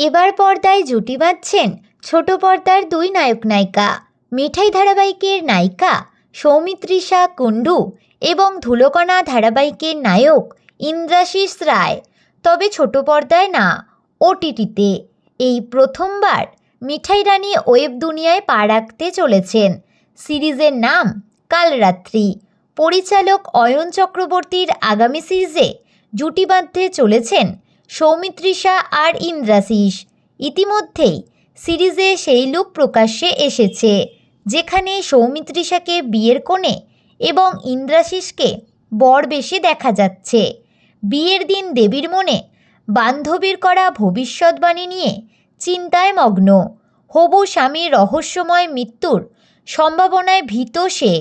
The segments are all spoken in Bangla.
এবার পর্দায় জুটি বাঁধছেন ছোট পর্দার দুই নায়ক নায়িকা, মিঠাই ধারাবাহিকের নায়িকা সৌমিত্রিষা কুণ্ডু এবং ধুলোকণা ধারাবাহিকের নায়ক ইন্দ্রাশিস রায়। তবে ছোট পর্দায় না, ওটিটিতে। এই প্রথমবার মিঠাই রানী ওয়েব দুনিয়ায় পা রাখতে চলেছেন। সিরিজের নাম কালরাত্রি। পরিচালক অয়ন চক্রবর্তীর আগামী সিরিজে জুটি বাঁধতে চলেছেন সৌমিত্রিষা আর ইন্দ্রাশিস ইতিমধ্যেই সিরিজে সেই লুক প্রকাশ্যে এসেছে, যেখানে সৌমিত্রিষাকে বিয়ের কোণে এবং ইন্দ্রাশিসকে বর বেশে দেখা যাচ্ছে। বিয়ের দিন দেবীর মনে বান্ধবীর করা ভবিষ্যৎবাণী নিয়ে চিন্তায় মগ্ন। হবু স্বামীর রহস্যময় মৃত্যুর সম্ভাবনায় ভীত সে।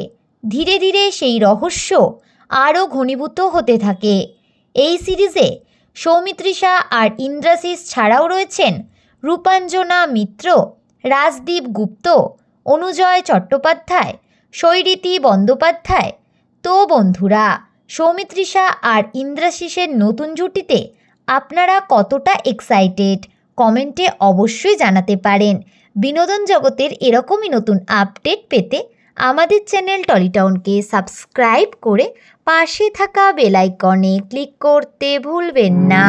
ধীরে ধীরে সেই রহস্য আরও ঘনীভূত হতে থাকে। এই সিরিজে সৌমিত্রিষা আর ইন্দ্রাশিস ছাড়াও রয়েছেন রূপাঞ্জনা মিত্র, রাজদীপ গুপ্ত, অনুজয় চট্টোপাধ্যায়, শৈরীতি বন্দ্যোপাধ্যায়। তো বন্ধুরা, সৌমিত্রিষা আর ইন্দ্রাশিসের নতুন জুটিতে আপনারা কতটা এক্সাইটেড কমেন্টে অবশ্যই জানাতে পারেন। বিনোদন জগতের এরকমই নতুন আপডেট পেতে আমাদের চ্যানেল টলিটাউনকে সাবস্ক্রাইব করে পাশে থাকা বেলাইকনে ক্লিক করতে ভুলবেন না।